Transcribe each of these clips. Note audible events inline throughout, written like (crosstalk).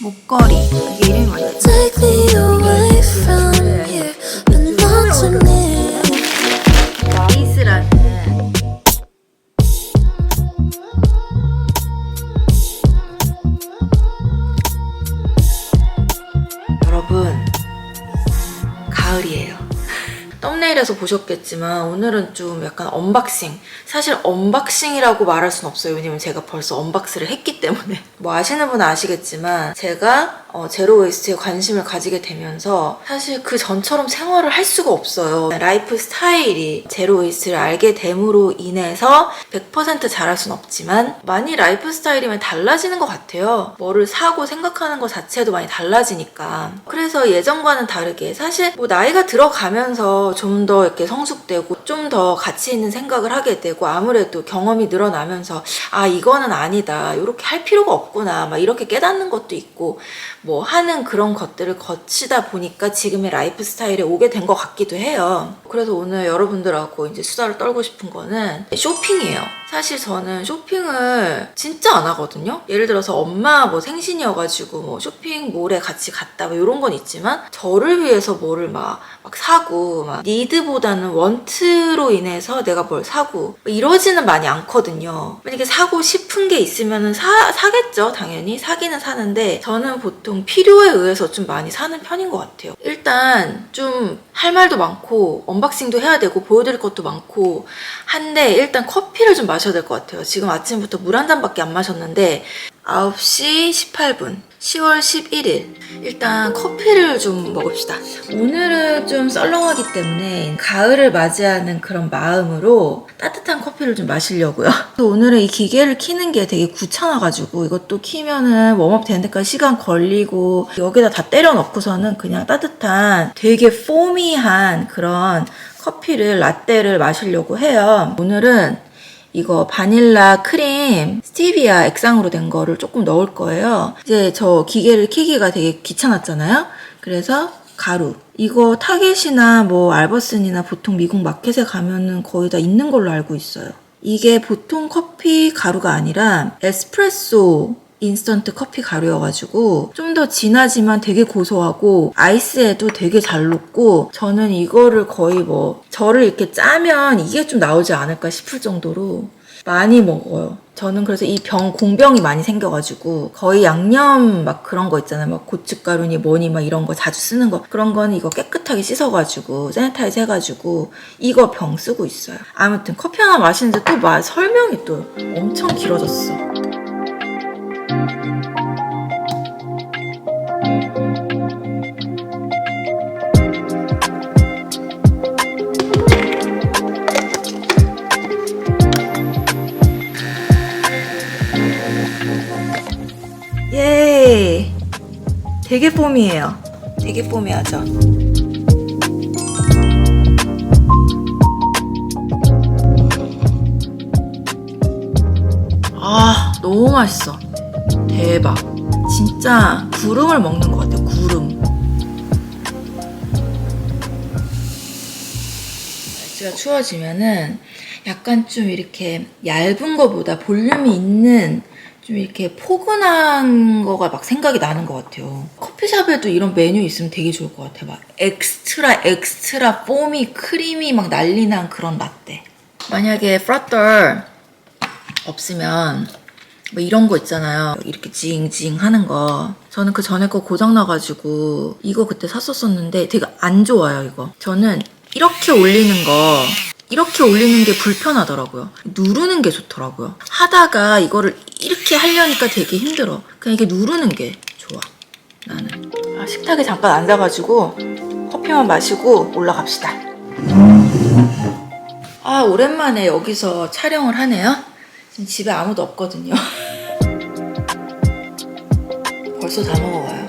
목걸이. 그게 이름이 뭐였지? Take me away from here, but not to me. 라이스라는 여러분 가을이에요. 썸네일에서 보셨겠지만 오늘은 좀 약간 언박싱. 사실 언박싱이라고 말할 순 없어요. 왜냐면 제가 벌써 언박스를 했기 때문에 뭐 아시는 분은 아시겠지만 제가 어, 제로 웨이스트에 관심을 가지게 되면서 사실 그 전처럼 생활을 할 수가 없어요. 라이프 스타일이 제로 웨이스트를 알게 됨으로 인해서 100% 잘할 순 없지만 많이 라이프 스타일이면 달라지는 것 같아요. 뭐를 사고 생각하는 것 자체도 많이 달라지니까. 그래서 예전과는 다르게 사실 뭐 나이가 들어가면서 좀 더 이렇게 성숙되고 좀 더 가치 있는 생각을 하게 되고 아무래도 경험이 늘어나면서 아 이거는 아니다. 이렇게 할 필요가 없구나. 막 이렇게 깨닫는 것도 있고 뭐 하는 그런 것들을 거치다 보니까 지금의 라이프 스타일에 오게 된 것 같기도 해요. 그래서 오늘 여러분들하고 이제 수다를 떨고 싶은 거는 쇼핑이에요. 사실 저는 쇼핑을 진짜 안 하거든요. 예를 들어서 엄마 뭐 생신이어가지고 뭐 쇼핑몰에 같이 갔다 뭐 이런 건 있지만 저를 위해서 뭐를 막, 막 사고 막 니드보다는 원트로 인해서 내가 뭘 사고 뭐 이러지는 많이 않거든요. 만약에 사고 싶은 게 있으면은 사, 사겠죠. 당연히 사기는 사는데 저는 보통 필요에 의해서 좀 많이 사는 편인 것 같아요. 일단 좀 할 말도 많고 언박싱도 해야 되고 보여드릴 것도 많고 한데 일단 커피를 좀 마셔야 될 것 같아요. 지금 아침부터 물 한 잔밖에 안 마셨는데 9시 18분 10월 11일 일단 커피를 좀 먹읍시다. 오늘은 좀 썰렁하기 때문에 가을을 맞이하는 그런 마음으로 따뜻한 커피를 좀 마시려고요. (laughs) 오늘은 이 기계를 키는 게 되게 귀찮아가지고 이것도 키면은 웜업 되는 데까지 시간 걸리고 여기다 다 때려 넣고서는 그냥 따뜻한 되게 포미한 그런 커피를 라떼를 마시려고 해요. 오늘은 이거 바닐라 크림 스티비아 액상으로 된 거를 조금 넣을 거예요. 이제 저 기계를 키기가 되게 귀찮았잖아요. 그래서 가루. 이거 타겟이나 뭐 알버슨이나 보통 미국 마켓에 가면은 거의 다 있는 걸로 알고 있어요. 이게 보통 커피 가루가 아니라 에스프레소 인스턴트 커피 가루여가지고 좀 더 진하지만 되게 고소하고 아이스에도 되게 잘 녹고 저는 이거를 거의 뭐 저를 이렇게 짜면 이게 좀 나오지 않을까 싶을 정도로 많이 먹어요. 저는 그래서 이 병 공병이 많이 생겨가지고 거의 양념 막 그런 거 있잖아요. 막 고춧가루니 뭐니 막 이런 거 자주 쓰는 거 그런 거는 이거 깨끗하게 씻어가지고 세네타이즈 해가지고 이거 병 쓰고 있어요. 아무튼 커피 하나 마시는데 또말 설명이 또 엄청 길어졌어. 예. 되게 폼이에요. 되게 폼이하죠. 아, 너무 맛있어. 대박. 진짜 구름을 먹는 것 같아요. 구름. 날씨가 추워지면은 약간 좀 이렇게 얇은 거보다 볼륨이 있는 좀 이렇게 포근한 거가 막 생각이 나는 것 같아요. 커피숍에도 이런 메뉴 있으면 되게 좋을 것 같아요. 막 엑스트라 엑스트라 폼이 크림이 막 난리 난 그런 라떼. 만약에 프라떨 없으면 뭐 이런 거 있잖아요. 이렇게 징징 하는 거. 저는 그 전에 거 고장나가지고 이거 그때 샀었었는데 되게 안 좋아요, 이거. 저는 이렇게 올리는 거 이렇게 올리는 게 불편하더라고요. 누르는 게 좋더라고요. 하다가 이거를 이렇게 하려니까 되게 힘들어. 그냥 이게 누르는 게 좋아. 나는. 아, 식탁에 잠깐 앉아가지고 커피만 마시고 올라갑시다. 아, 오랜만에 여기서 촬영을 하네요. 집에 아무도 없거든요. (laughs) 벌써 다 먹어가요.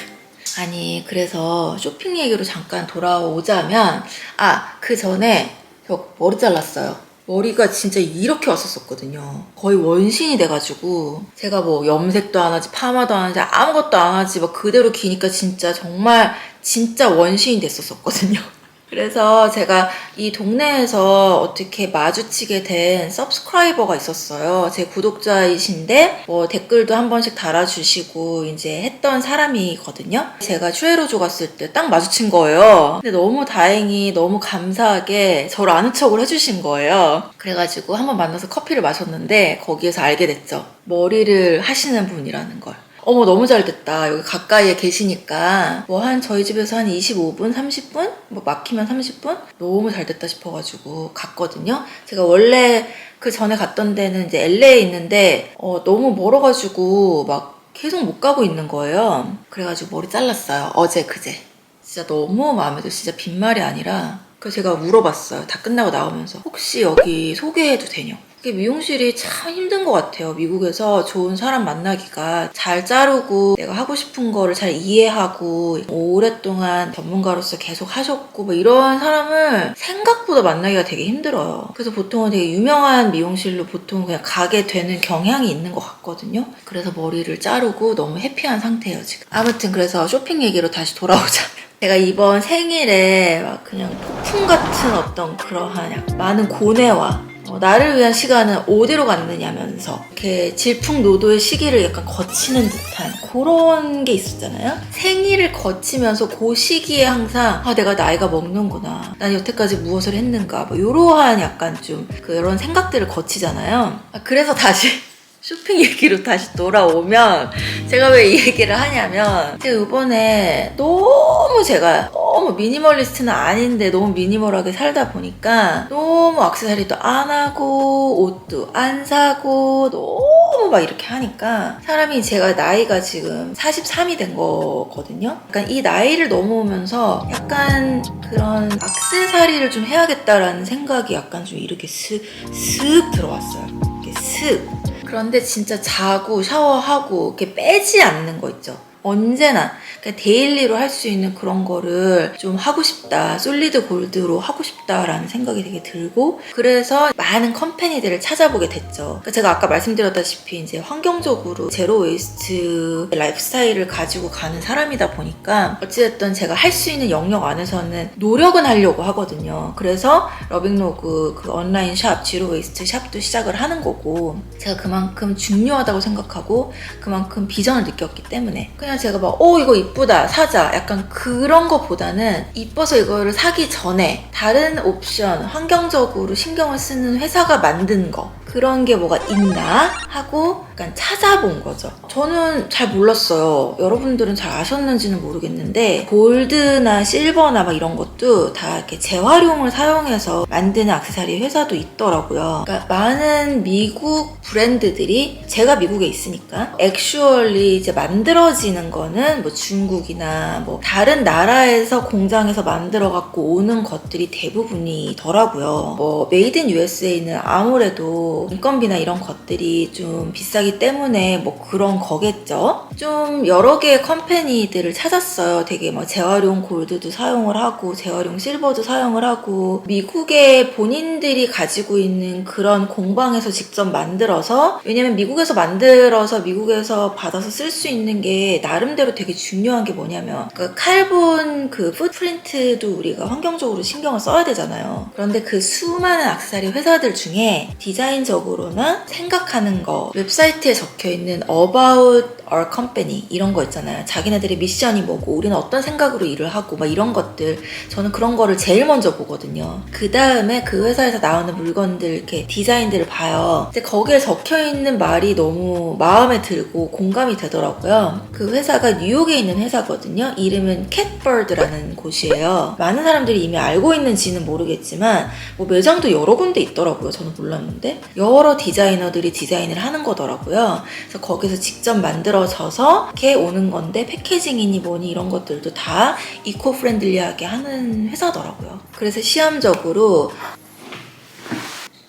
(laughs) 아니, 그래서 쇼핑 얘기로 잠깐 돌아오자면, 아, 그 전에 저 머리 잘랐어요. 머리가 진짜 이렇게 왔었었거든요. 거의 원신이 돼가지고 제가 뭐 염색도 안 하지 파마도 안 하지 아무것도 안 하지 막 그대로 기니까 진짜 정말 진짜 원신이 됐었었거든요. (laughs) 그래서 제가 이 동네에서 어떻게 마주치게 된 서브스크라이버가 있었어요. 제 구독자이신데 뭐 댓글도 한 번씩 달아주시고 이제 했던 사람이거든요. 제가 추에로조 갔을 때 딱 마주친 거예요. 근데 너무 다행히 너무 감사하게 저를 아는 척을 해주신 거예요. 그래가지고 한번 만나서 커피를 마셨는데 거기에서 알게 됐죠. 머리를 하시는 분이라는 걸. 어머 너무 잘 됐다. 여기 가까이에 계시니까. 뭐 한 저희 집에서 한 25분 30분? 뭐 막히면 30분? 너무 잘 됐다 싶어가지고 갔거든요. 제가 원래 그 전에 갔던 데는 이제 LA에 있는데 어, 너무 멀어가지고 막 계속 못 가고 있는 거예요. 그래가지고 머리 잘랐어요. 어제 그제. 진짜 너무 마음에 들어 진짜 빈말이 아니라 그래서 제가 물어봤어요. 다 끝나고 나오면서 혹시 여기 소개해도 되냐 이게 미용실이 참 힘든 것 같아요. 미국에서 좋은 사람 만나기가 잘 자르고 내가 하고 싶은 거를 잘 이해하고 오랫동안 전문가로서 계속 하셨고 뭐 이런 사람을 생각보다 만나기가 되게 힘들어요. 그래서 보통은 되게 유명한 미용실로 보통 그냥 가게 되는 경향이 있는 것 같거든요. 그래서 머리를 자르고 너무 해피한 상태예요 지금. 아무튼 그래서 쇼핑 얘기로 다시 돌아오자면. (laughs) 제가 이번 생일에 막 그냥 폭풍 같은 어떤 그러한 약 많은 고뇌와 어, 나를 위한 시간은 어디로 갔느냐면서 이렇게 질풍노도의 시기를 약간 거치는 듯한 그런 게 있었잖아요. 생일을 거치면서 그 시기에 항상 아 내가 나이가 먹는구나. 난 여태까지 무엇을 했는가. 뭐 이러한 약간 좀 그런 생각들을 거치잖아요. 아, 그래서 다시 쇼핑 얘기로 다시 돌아오면 제가 왜 이 얘기를 하냐면 제가 이번에 너무 제가 너무 미니멀리스트는 아닌데 너무 미니멀하게 살다 보니까 너무 액세서리도 안 하고 옷도 안 사고 너무 막 이렇게 하니까 사람이 제가 나이가 지금 43이 된 거거든요. 약간 이 나이를 넘어오면서 약간 그런 액세서리를 좀 해야겠다라는 생각이 약간 좀 이렇게 슥, 슥 들어왔어요. 이렇게 슥. 그런데 진짜 자고 샤워하고 이렇게 빼지 않는 거 있죠. 언제나 그러니까 데일리로 할 수 있는 그런 거를 좀 하고 싶다. 솔리드 골드로 하고 싶다라는 생각이 되게 들고 그래서 많은 컴퍼니들을 찾아보게 됐죠. 그러니까 제가 아까 말씀드렸다시피 이제 환경적으로 제로 웨이스트 라이프 스타일을 가지고 가는 사람이다 보니까 어찌됐든 제가 할 수 있는 영역 안에서는 노력은 하려고 하거든요. 그래서 러빙로그 그 온라인 샵 지로 웨이스트 샵도 시작을 하는 거고 제가 그만큼 중요하다고 생각하고 그만큼 비전을 느꼈기 때문에 그냥 제가 막, 어, 이거 이쁘다, 사자. 약간 그런 거보다는 이뻐서 이거를 사기 전에 다른 옵션, 환경적으로 신경을 쓰는 회사가 만든 거. 그런 게 뭐가 있나 하고 약간 찾아본 거죠. 저는 잘 몰랐어요. 여러분들은 잘 아셨는지는 모르겠는데 골드나 실버나 막 이런 것도 다 이렇게 재활용을 사용해서 만드는 액세서리 회사도 있더라고요. 그러니까 많은 미국 브랜드들이 제가 미국에 있으니까 액슈얼리 이제 만들어지는 거는 뭐 중국이나 뭐 다른 나라에서 공장에서 만들어 갖고 오는 것들이 대부분이더라고요. 뭐 메이드 인 USA는 아무래도 인건비나 이런 것들이 좀 비싸기 때문에 뭐 그런 거겠죠. 좀 여러 개의 컴퍼니들을 찾았어요. 되게 뭐 재활용 골드도 사용을 하고 재활용 실버도 사용을 하고 미국의 본인들이 가지고 있는 그런 공방에서 직접 만들어서 왜냐면 미국에서 만들어서 미국에서 받아서 쓸 수 있는 게 나름대로 되게 중요한 게 뭐냐면 그 칼본 그 풋프린트도 우리가 환경적으로 신경을 써야 되잖아요. 그런데 그 수많은 악세사리 회사들 중에 디자인 적으로나 생각하는 거 웹사이트에 적혀 있는 about our company 이런 거 있잖아요. 자기네들의 미션이 뭐고 우리는 어떤 생각으로 일을 하고 막 이런 것들 저는 그런 거를 제일 먼저 보거든요. 그 다음에 그 회사에서 나오는 물건들 이렇게 디자인들을 봐요. 근데 거기에 적혀 있는 말이 너무 마음에 들고 공감이 되더라고요. 그 회사가 뉴욕에 있는 회사거든요. 이름은 캣버드라는 곳이에요. 많은 사람들이 이미 알고 있는지는 모르겠지만 뭐 매장도 여러 군데 있더라고요. 저는 몰랐는데 여러 디자이너들이 디자인을 하는 거더라고요. 그래서 거기서 직접 만들어져서 이렇게 오는 건데 패키징이니 뭐니 이런 것들도 다 이코 프렌들리하게 하는 회사더라고요. 그래서 시험적으로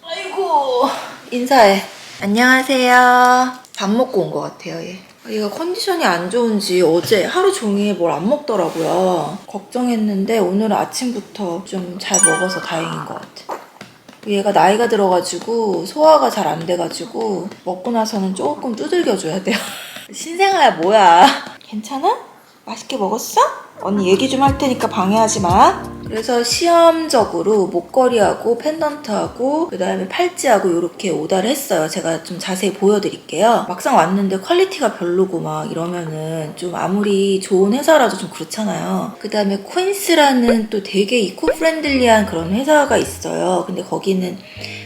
아이고 인사해. 안녕하세요. 밥 먹고 온 것 같아요, 얘. 얘가 컨디션이 안 좋은지 어제 하루 종일 뭘 안 먹더라고요. 걱정했는데 오늘 아침부터 좀 잘 먹어서 다행인 것 같아. 얘가 나이가 들어가지고 소화가 잘 안 돼가지고 먹고 나서는 조금 두들겨줘야 돼요. (laughs) 신생아야 뭐야? 괜찮아? 맛있게 먹었어? 언니 얘기 좀 할 테니까 방해하지 마. 그래서 시험적으로 목걸이하고 펜던트하고 그다음에 팔찌하고 이렇게 오다를 했어요. 제가 좀 자세히 보여드릴게요. 막상 왔는데 퀄리티가 별로고 막 이러면은 좀 아무리 좋은 회사라도 좀 그렇잖아요. 그다음에 퀸스라는 또 되게 이코 프렌들리한 그런 회사가 있어요. 근데 거기는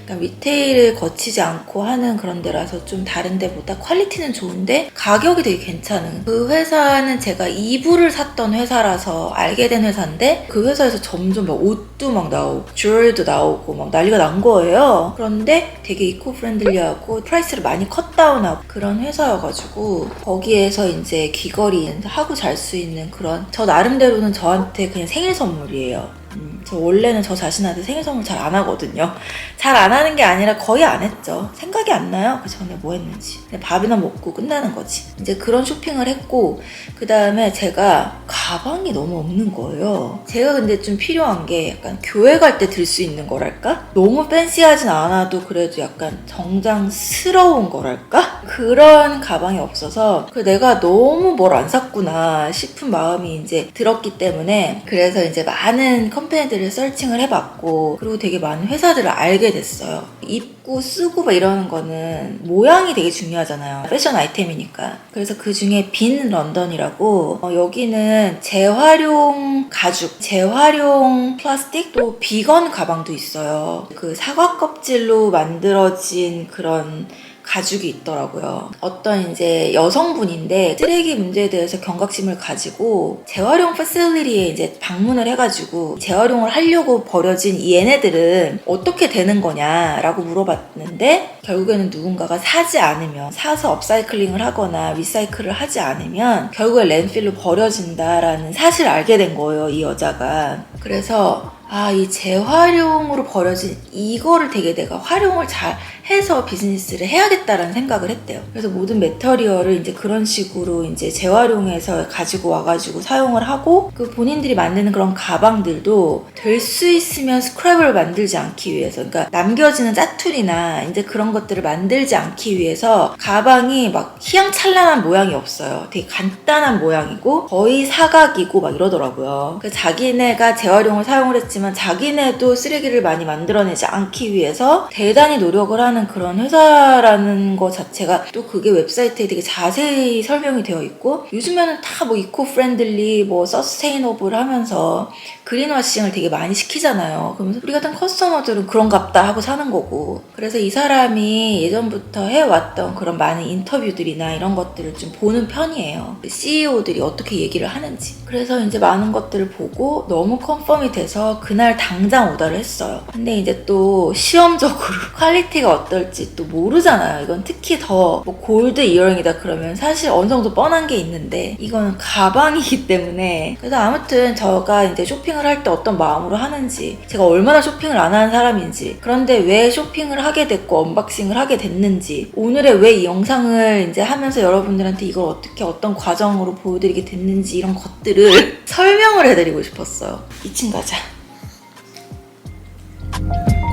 그러니까 리테일을 거치지 않고 하는 그런 데라서 좀 다른 데보다 퀄리티는 좋은데 가격이 되게 괜찮은. 그 회사는 제가 이불을 샀던 회사라서 알게 된 회사인데 그 회사에서 점점 막 옷도 막 나오고 주얼도 나오고 막 난리가 난 거예요. 그런데 되게 이코 프렌들리하고 프라이스를 많이 컷다운하고 그런 회사여가지고 거기에서 이제 귀걸이 하고 잘 수 있는 그런 저 나름대로는 저한테 그냥 생일 선물이에요 음, 저 원래는 저 자신한테 생일 선물 잘 안 하거든요. 잘 안 하는 게 아니라 거의 안 했죠. 생각이 안 나요. 그 전에 뭐 했는지. 밥이나 먹고 끝나는 거지. 이제 그런 쇼핑을 했고, 그 다음에 제가 가방이 너무 없는 거예요. 제가 근데 좀 필요한 게 약간 교회 갈 때 들 수 있는 거랄까? 너무 팬시하진 않아도 그래도 약간 정장스러운 거랄까? 그런 가방이 없어서 그 내가 너무 뭘 안 샀구나 싶은 마음이 이제 들었기 때문에 그래서 이제 많은 컴 퍼니들을 서칭을 해봤고 그리고 되게 많은 회사들을 알게 됐어요. 입고 쓰고 막 이러는 거는 모양이 되게 중요하잖아요. 패션 아이템이니까. 그래서 그 중에 빈 런던이라고 어, 여기는 재활용 가죽, 재활용 플라스틱 또 비건 가방도 있어요. 그 사과 껍질로 만들어진 그런 가죽이 있더라고요. 어떤 이제 여성분인데 쓰레기 문제에 대해서 경각심을 가지고 재활용 패실리티에 이제 방문을 해가지고 재활용을 하려고 버려진 이 얘네들은 어떻게 되는 거냐라고 물어봤는데 결국에는 누군가가 사지 않으면 사서 업사이클링을 하거나 리사이클을 하지 않으면 결국에 랜필로 버려진다라는 사실을 알게 된 거예요. 이 여자가. 그래서 아, 이 재활용으로 버려진 이거를 되게 내가 활용을 잘 해서 비즈니스를 해야겠다 라는 생각을 했대요. 그래서 모든 메터리얼을 이제 그런 식으로 이제 재활용해서 가지고 와가지고 사용을 하고 그 본인들이 만드는 그런 가방들도 될 수 있으면 스크랩을 만들지 않기 위해서 그러니까 남겨지는 짜투리나 이제 그런 것들을 만들지 않기 위해서 가방이 막 희양찬란한 모양이 없어요. 되게 간단한 모양이고 거의 사각이고 막 이러더라고요. 그 자기네가 재활용을 사용을 했지만 자기네도 쓰레기를 많이 만들어내지 않기 위해서 대단히 노력을 하는 그런 회사라는 것 자체가 또 그게 웹사이트에 되게 자세히 설명이 되어 있고 요즘에는 다 뭐 이코 프렌들리 뭐 서스테이너블 하면서 그린워싱을 되게 많이 시키잖아요. 그러면서 우리 같은 커스터머들은 그런갑다 하고 사는 거고. 그래서 이 사람이 예전부터 해왔던 그런 많은 인터뷰들이나 이런 것들을 좀 보는 편이에요. CEO들이 어떻게 얘기를 하는지. 그래서 이제 많은 것들을 보고 너무 컨펌이 돼서 그날 당장 오더를 했어요. 근데 이제 또 시험적으로 (laughs) 퀄리티가 어떨지 또 모르잖아요. 이건 특히 더 뭐 골드 이어링이다 그러면 사실 어느 정도 뻔한 게 있는데 이거는 가방이기 (laughs) 때문에 그래서 아무튼 저가 이제 쇼핑을 할 때 어떤 마음으로 하는지 제가 얼마나 쇼핑을 안 하는 사람인지 그런데 왜 쇼핑을 하게 됐고 언박싱을 하게 됐는지 오늘의 왜 이 영상을 이제 하면서 여러분들한테 이걸 어떻게 어떤 과정으로 보여드리게 됐는지 이런 것들을 (laughs) 설명을 해드리고 싶었어요. 2층 가자.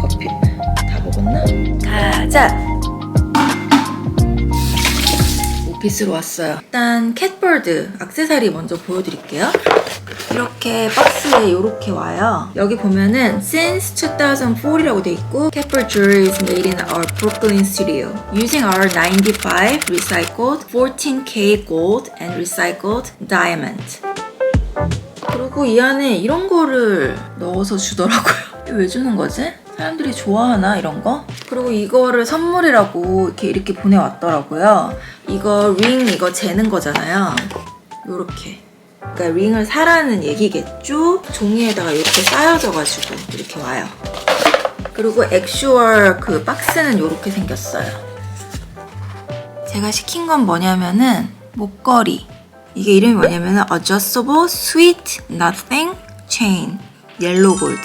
커피 다 먹었나? 가자 오피스로 왔어요. 일단 캣버드 액세서리 먼저 보여드릴게요. 이렇게 박스에 이렇게 와요. 여기 보면은 since 2004이라고 돼 있고 캣버드 jewelry is made in our Brooklyn studio using our 95 recycled 14K gold and recycled diamond. 그리고 이 안에 이런 거를 넣어서 주더라고요. 왜 주는 거지? 사람들이 좋아하나 이런 거? 그리고 이거를 선물이라고 이렇게 이렇게 보내왔더라고요. 이거 링 이거 재는 거잖아요. 요렇게. 그러니까 링을 사라는 얘기겠죠? 종이에다가 이렇게 쌓여져가지고 이렇게 와요. 그리고 액슈얼 그 박스는 이렇게 생겼어요. 제가 시킨 건 뭐냐면은 목걸이. 이게 이름이 뭐냐면은 Adjustable Sweet Nothing Chain 옐로우 골드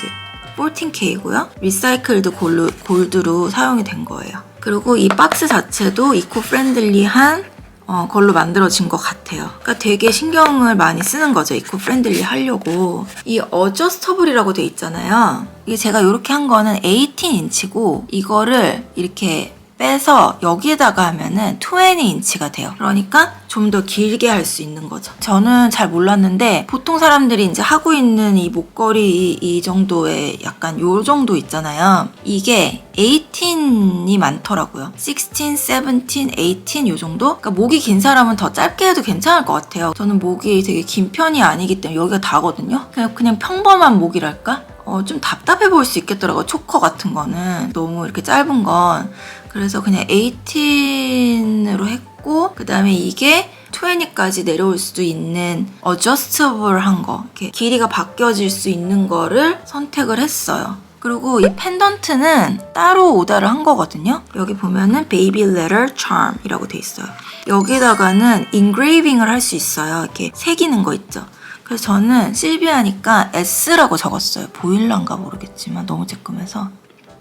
14K고요. 리사이클드 골드, 골드로 사용이 된 거예요. 그리고 이 박스 자체도 이코 프렌들리한 어, 걸로 만들어진 것 같아요. 그러니까 되게 신경을 많이 쓰는 거죠. 이코 프렌들리 하려고. 이 어저스터블이라고 돼 있잖아요. 이게 제가 이렇게 한 거는 18인치고 이거를 이렇게 빼서 여기에다가 하면은 20인치가 돼요. 그러니까 좀 더 길게 할 수 있는 거죠. 저는 잘 몰랐는데 보통 사람들이 이제 하고 있는 이 목걸이 이, 이 정도의 약간 요 정도 있잖아요. 이게 18이 많더라고요. 16, 17, 18 요 정도? 그러니까 목이 긴 사람은 더 짧게 해도 괜찮을 것 같아요. 저는 목이 되게 긴 편이 아니기 때문에 여기가 다거든요. 그냥, 그냥 평범한 목이랄까? 어, 좀 답답해 보일 수 있겠더라고요. 초커 같은 거는. 너무 이렇게 짧은 건. 그래서 그냥 18으로 했고, 그 다음에 이게 20까지 내려올 수도 있는 adjustable 한 거. 이렇게 길이가 바뀌어질 수 있는 거를 선택을 했어요. 그리고 이 펜던트는 따로 오다를 한 거거든요. 여기 보면은 Baby Letter Charm이라고 돼 있어요. 여기다가는 engraving을 할 수 있어요. 이렇게 새기는 거 있죠. 그래서 저는 실비아니까 S라고 적었어요. 보일란가 모르겠지만 너무 쬐끔해서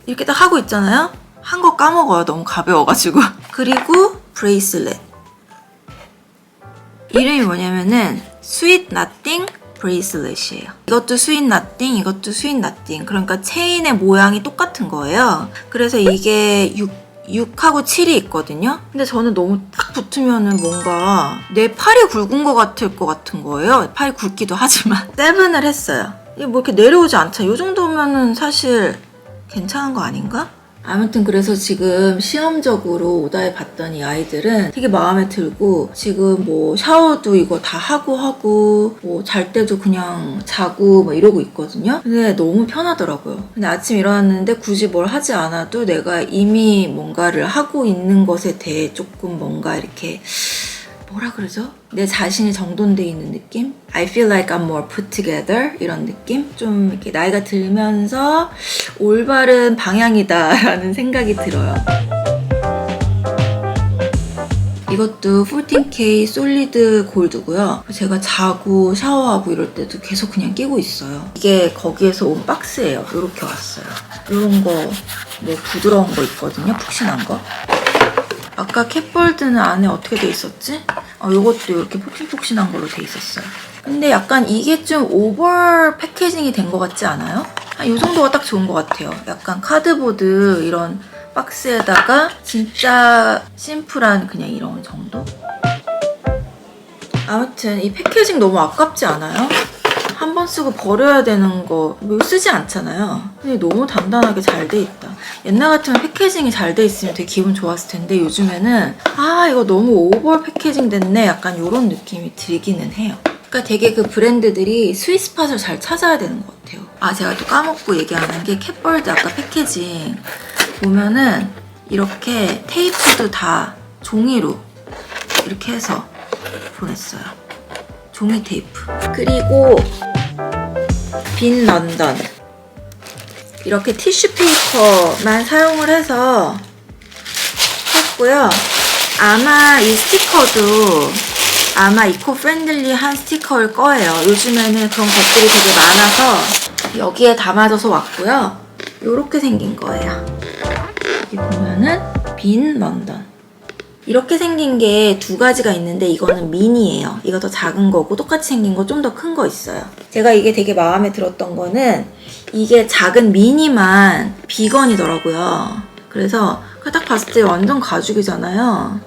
이렇게 딱 하고 있잖아요. 한 거 까먹어요. 너무 가벼워가지고. (laughs) 그리고 브레이슬렛. 이름이 뭐냐면은 Sweet Nothing 브레이슬렛이에요. 이것도 Sweet Nothing, 이것도 Sweet Nothing. 그러니까 체인의 모양이 똑같은 거예요. 그래서 이게 6, 6하고 7이 있거든요. 근데 저는 너무 딱 붙으면은 뭔가 내 팔이 굵은 것 같을 것 같은 거예요. 팔이 굵기도 하지만. (laughs) 7을 했어요. 이게 뭐 이렇게 내려오지 않잖아. 이 정도면은 사실 괜찮은 거 아닌가? 아무튼 그래서 지금 시험적으로 오다해 봤더니 아이들은 되게 마음에 들고 지금 뭐 샤워도 이거 다 하고 하고 뭐 잘 때도 그냥 자고 뭐 이러고 있거든요. 근데 너무 편하더라고요. 근데 아침 일어났는데 굳이 뭘 하지 않아도 내가 이미 뭔가를 하고 있는 것에 대해 조금 뭔가 이렇게 뭐라 그러죠? 내 자신이 정돈돼 있는 느낌? I feel like I'm more put together 이런 느낌? 좀 이렇게 나이가 들면서 올바른 방향이다라는 (laughs) 생각이 들어요. 이것도 14K 솔리드 골드고요. 제가 자고 샤워하고 이럴 때도 계속 그냥 끼고 있어요. 이게 거기에서 온 박스예요. 이렇게 왔어요. 이런 거 뭐 부드러운 거 있거든요. 푹신한 거. 아까 캣볼드는 안에 어떻게 돼 있었지? 어, 이것도 이렇게 폭신폭신한 걸로 돼 있었어요. 근데 약간 이게 좀 오버 패키징이 된 것 같지 않아요? 한이 정도가 딱 좋은 것 같아요. 약간 카드보드 이런 박스에다가 진짜 심플한 그냥 이런 정도? 아무튼 이 패키징 너무 아깝지 않아요? 한번 쓰고 버려야 되는 거 뭐 쓰지 않잖아요. 근데 너무 단단하게 잘 돼 있다. 옛날 같으면 패키징이 잘 돼 있으면 되게 기분 좋았을 텐데 요즘에는 아 이거 너무 오버 패키징 됐네 약간 이런 느낌이 들기는 해요. 그러니까 되게 그 브랜드들이 스위스팟을 잘 찾아야 되는 것 같아요. 아 제가 또 까먹고 얘기하는 게 캣벌드 아까 패키징 보면은 이렇게 테이프도 다 종이로 이렇게 해서 보냈어요. 종이 테이프. 그리고 빈 런던. 이렇게 티슈 페이퍼만 사용을 해서 했고요. 아마 이 스티커도 아마 이코 프렌들리한 스티커일 거예요. 요즘에는 그런 것들이 되게 많아서 여기에 담아져서 왔고요. 이렇게 생긴 거예요. 여기 보면은 빈 런던. 이렇게 생긴 게 두 가지가 있는데 이거는 미니예요. 이거 더 작은 거고 똑같이 생긴 거 좀 더 큰 거 있어요. 제가 이게 되게 마음에 들었던 거는 이게 작은 미니만 비건이더라고요. 그래서 그딱 봤을 때 완전 가죽이잖아요.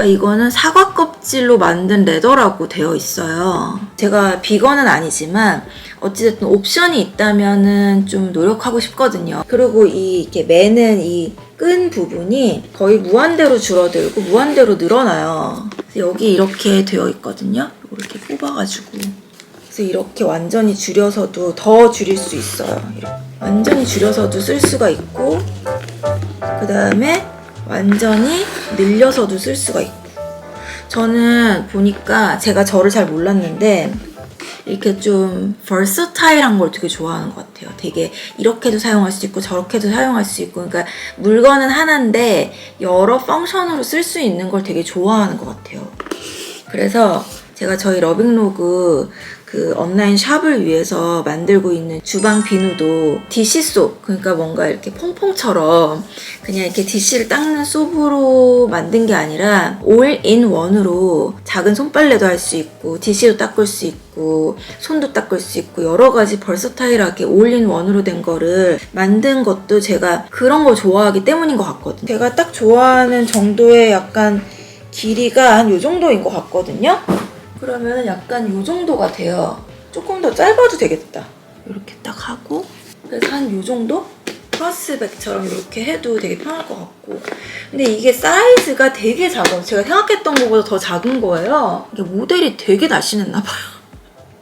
그러니까 이거는 사과 껍질로 만든 레더라고 되어 있어요. 제가 비건은 아니지만 어찌됐든 옵션이 있다면은 좀 노력하고 싶거든요. 그리고 이 이렇게 매는 이 끈 부분이 거의 무한대로 줄어들고 무한대로 늘어나요. 여기 이렇게 되어 있거든요. 이렇게 뽑아가지고 그래서 이렇게 완전히 줄여서도 더 줄일 수 있어요. 완전히 줄여서도 쓸 수가 있고 그 다음에 완전히 늘려서도 쓸 수가 있고 저는 보니까 제가 저를 잘 몰랐는데 이렇게 좀 versatile한 걸 되게 좋아하는 것 같아요. 되게 이렇게도 사용할 수 있고 저렇게도 사용할 수 있고 그러니까 물건은 하나인데 여러 펑션으로 쓸 수 있는 걸 되게 좋아하는 것 같아요. 그래서 제가 저희 러빙로그 그 온라인 샵을 위해서 만들고 있는 주방 비누도 디시 소 그러니까 뭔가 이렇게 퐁퐁처럼 그냥 이렇게 디시를 닦는 소브로 만든 게 아니라 올인 원으로 작은 손빨래도 할 수 있고 디시도 닦을 수 있고 손도 닦을 수 있고 여러 가지 벌서타일하게 올인 원으로 된 거를 만든 것도 제가 그런 거 좋아하기 때문인 것 같거든요. 제가 딱 좋아하는 정도의 약간 길이가 한 요 정도인 것 같거든요. 그러면 약간 요 정도가 돼요. 조금 더 짧아도 되겠다. 이렇게 딱 하고 그래서 한 요 정도? 크로스백처럼 이렇게 해도 되게 편할 것 같고 근데 이게 사이즈가 되게 작아요. 제가 생각했던 것보다 더 작은 거예요. 이게 모델이 되게 날씬했나 봐요.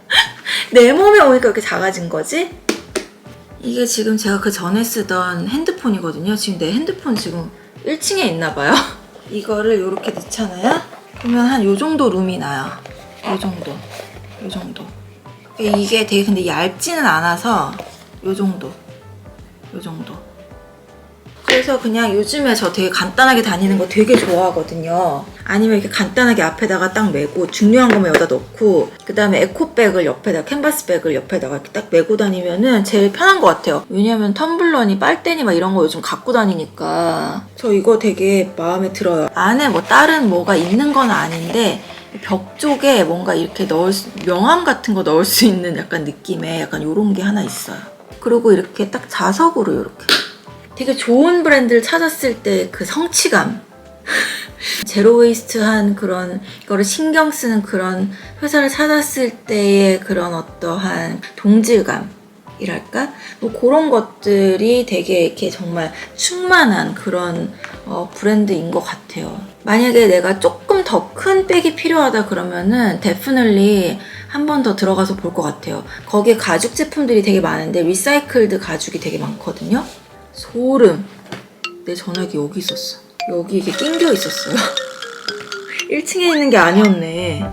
(laughs) 내 몸에 오니까 이렇게 작아진 거지? 이게 지금 제가 그 전에 쓰던 핸드폰이거든요. 지금 내 핸드폰 지금 1층에 있나 봐요. (laughs) 이거를 이렇게 넣잖아요. 그러면 한 요 정도 룸이 나요. 요 정도. 요 정도. 이게 되게 근데 얇지는 않아서 요 정도. 요 정도. 그래서 그냥 요즘에 저 되게 간단하게 다니는 거 되게 좋아하거든요. 아니면 이렇게 간단하게 앞에다가 딱 메고 중요한 거만 여기다 넣고 그 다음에 에코백을 옆에다 캔버스백을 옆에다가 이렇게 딱 메고 다니면은 제일 편한 것 같아요. 왜냐면 텀블러니 빨대니 막 이런 거 요즘 갖고 다니니까 저 이거 되게 마음에 들어요. 안에 뭐 다른 뭐가 있는 건 아닌데 벽 쪽에 뭔가 이렇게 넣을 수, 명함 같은 거 넣을 수 있는 약간 느낌의 약간 요런 게 하나 있어요. 그리고 이렇게 딱 자석으로 이렇게 되게 좋은 브랜드를 찾았을 때 그 성취감. (laughs) 제로 웨이스트한 그런 거를 신경 쓰는 그런 회사를 찾았을 때의 그런 어떠한 동질감 이랄까? 뭐 그런 것들이 되게 이렇게 정말 충만한 그런 어, 브랜드인 것 같아요. 만약에 내가 조금 더 큰 백이 필요하다 그러면은 데프널리 한 번 더 들어가서 볼 것 같아요. 거기에 가죽 제품들이 되게 많은데 리사이클드 가죽이 되게 많거든요. 소름. 내 전화기 여기 있었어. 여기 이게 낑겨 있었어요. (laughs) 1층에 있는 게 아니었네.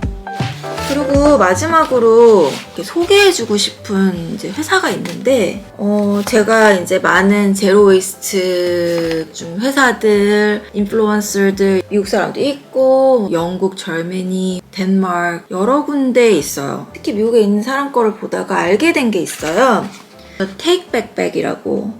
그리고 마지막으로 소개해주고 싶은 이제 회사가 있는데, 어, 제가 이제 많은 제로 웨이스트 좀 회사들, 인플루언서들, 미국 사람도 있고, 영국, 절메니, 덴마크, 여러 군데 있어요. 특히 미국에 있는 사람 거를 보다가 알게 된 게 있어요. 테이크 백백이라고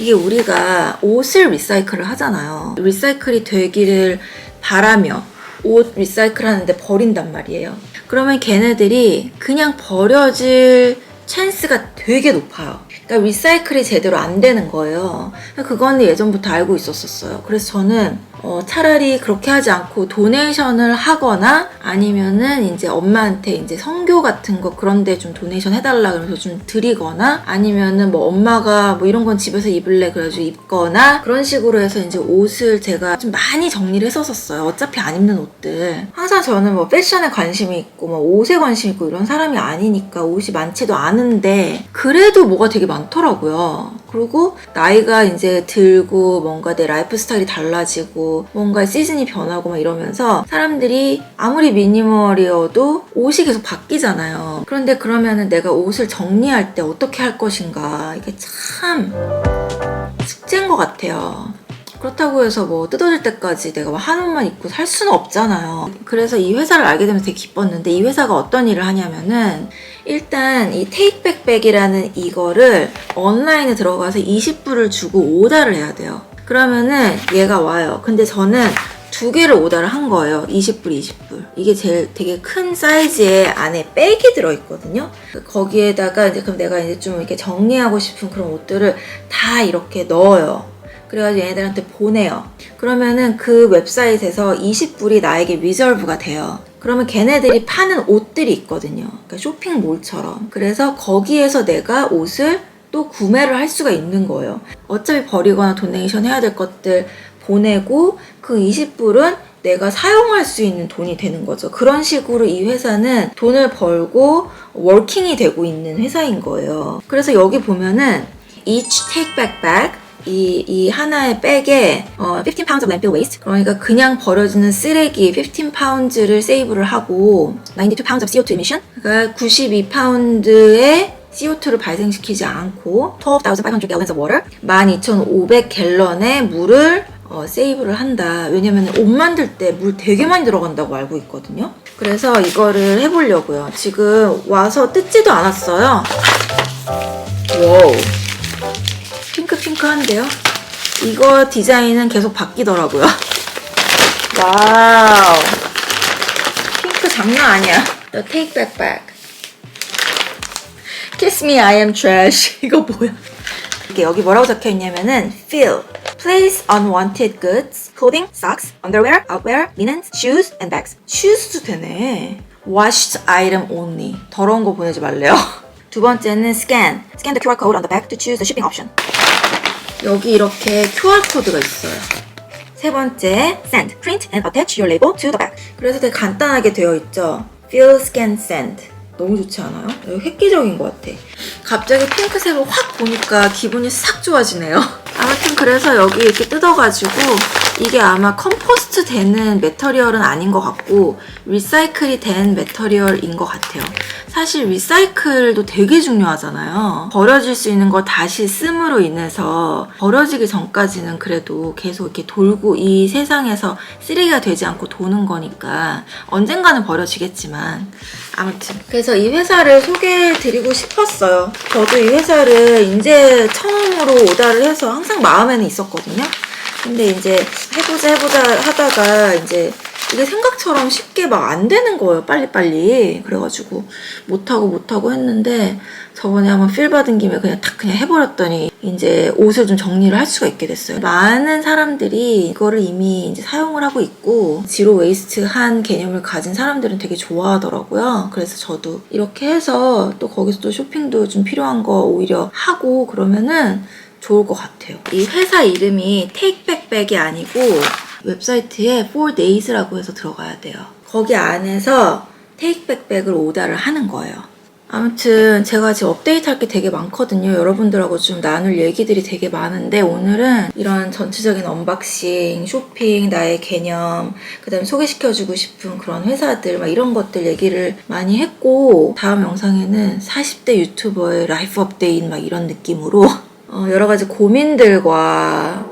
이게 우리가 옷을 리사이클을 하잖아요. 리사이클이 되기를 바라며 옷 리사이클 하는데 버린단 말이에요. 그러면 걔네들이 그냥 버려질 찬스가 되게 높아요. 그러니까 리사이클이 제대로 안 되는 거예요. 그거는 예전부터 알고 있었었어요. 그래서 저는 어, 차라리 그렇게 하지 않고 도네이션을 하거나 아니면은 이제 엄마한테 이제 성교 같은 거 그런데 좀 도네이션 해달라 그러면서 좀 드리거나 아니면은 뭐 엄마가 뭐 이런 건 집에서 입을래 그래가지고 입거나 그런 식으로 해서 이제 옷을 제가 좀 많이 정리를 했었었어요. 어차피 안 입는 옷들. 항상 저는 뭐 패션에 관심이 있고 뭐 옷에 관심 있고 이런 사람이 아니니까 옷이 많지도 않은데 그래도 뭐가 되게 많더라고요. 그리고 나이가 이제 들고 뭔가 내 라이프 스타일이 달라지고 뭔가 시즌이 변하고 막 이러면서 사람들이 아무리 미니멀이어도 옷이 계속 바뀌잖아요. 그런데 그러면은 내가 옷을 정리할 때 어떻게 할 것인가 이게 참 숙제인 것 같아요. 그렇다고 해서 뭐 뜯어질 때까지 내가 한 옷만 입고 살 수는 없잖아요. 그래서 이 회사를 알게 되면서 되게 기뻤는데 이 회사가 어떤 일을 하냐면은 일단 이 테이크백백이라는 이거를 온라인에 들어가서 20불을 주고 오다를 해야 돼요. 그러면은 얘가 와요. 근데 저는 두 개를 오다를 한 거예요. 20불, 20불. 이게 제일 되게 큰 사이즈의 안에 백이 들어있거든요. 거기에다가 이제 그럼 내가 이제 좀 이렇게 정리하고 싶은 그런 옷들을 다 이렇게 넣어요. 그래가지고 얘네들한테 보내요. 그러면은 그 웹사이트에서 20불이 나에게 리저브가 돼요. 그러면 걔네들이 파는 옷들이 있거든요. 그러니까 쇼핑몰처럼. 그래서 거기에서 내가 옷을 또 구매를 할 수가 있는 거예요. 어차피 버리거나 도네이션 해야 될 것들 보내고 그 20불은 내가 사용할 수 있는 돈이 되는 거죠. 그런 식으로 이 회사는 돈을 벌고 워킹이 되고 있는 회사인 거예요. 그래서 여기 보면은 each take back bag 이, 이 하나의 백에 어, 15 pounds of landfill waste 그러니까 그냥 버려지는 쓰레기 15 pounds를 세이브를 하고 92 pounds of CO2 emission 그러니까 92 파운드의 CO2를 발생시키지 않고 12,500 gallons of water 12,500갤런의 물을 어, 세이브를 한다. 왜냐면 옷 만들 때 물 되게 많이 들어간다고 알고 있거든요. 그래서 이거를 해보려고요. 지금 와서 뜯지도 않았어요. 와우. 핑크핑크한데요? 이거 디자인은 계속 바뀌더라고요. 와우. 핑크 장난 아니야. The take back bag. Kiss me, I am trash. 이거 뭐야? 이게 여기 뭐라고 적혀 있냐면은 fill. Place unwanted goods, clothing, socks, underwear, outwear, linens, shoes, and bags. shoes도 되네. washed item only. 더러운 거 보내지 말래요. 두 번째는 scan. Scan the QR code on the back to choose the shipping option. 여기 이렇게 QR 코드가 있어요. 세 번째, send. Print and attach your label to the back. 그래서 되게 간단하게 되어 있죠. Fill, scan, send. 너무 좋지 않아요? 여기 획기적인 것 같아. 갑자기 핑크색을 확 보니까 기분이 싹 좋아지네요. 아무튼 그래서 여기 이렇게 뜯어가지고 이게 아마 컴포스트 되는 메터리얼은 아닌 것 같고 리사이클이 된 메터리얼인 것 같아요. 사실 리사이클도 되게 중요하잖아요. 버려질 수 있는 걸 다시 씀으로 인해서 버려지기 전까지는 그래도 계속 이렇게 돌고 이 세상에서 쓰레기가 되지 않고 도는 거니까 언젠가는 버려지겠지만 아무튼 그래서 이 회사를 소개해 드리고 싶었어요. 저도 이 회사를 이제 처음으로 오다를 해서 항상 마음에는 있었거든요. 근데 이제 해보자 해보자 하다가 이제 이게 생각처럼 쉽게 막 안 되는 거예요. 빨리빨리. 그래가지고 못하고 못하고 했는데 저번에 한번 필 받은 김에 그냥 탁 그냥 해버렸더니 이제 옷을 좀 정리를 할 수가 있게 됐어요. 많은 사람들이 이거를 이미 이제 사용을 하고 있고 지로 웨이스트 한 개념을 가진 사람들은 되게 좋아하더라고요. 그래서 저도 이렇게 해서 또 거기서 또 쇼핑도 좀 필요한 거 오히려 하고 그러면은 좋을 것 같아요. 이 회사 이름이 테이크백백이 아니고 웹사이트에 4days라고 해서 들어가야 돼요. 거기 안에서 테이크백백을 오다를 하는 거예요. 아무튼 제가 지금 업데이트 할 게 되게 많거든요. 여러분들하고 좀 나눌 얘기들이 되게 많은데 오늘은 이런 전체적인 언박싱, 쇼핑, 나의 개념, 그 다음에 소개시켜주고 싶은 그런 회사들 막 이런 것들 얘기를 많이 했고 다음 영상에는 40대 유튜버의 라이프 업데이트 막 이런 느낌으로 (laughs) 어, 여러 가지 고민들과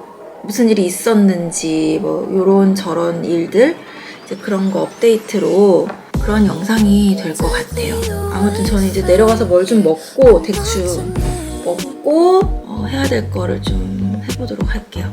무슨 일이 있었는지 뭐 요런 저런 일들 이제 그런 거 업데이트로 그런 영상이 될 것 같아요. 아무튼 저는 이제 내려가서 뭘 좀 먹고 대충 먹고 어, 해야 될 거를 좀 해보도록 할게요.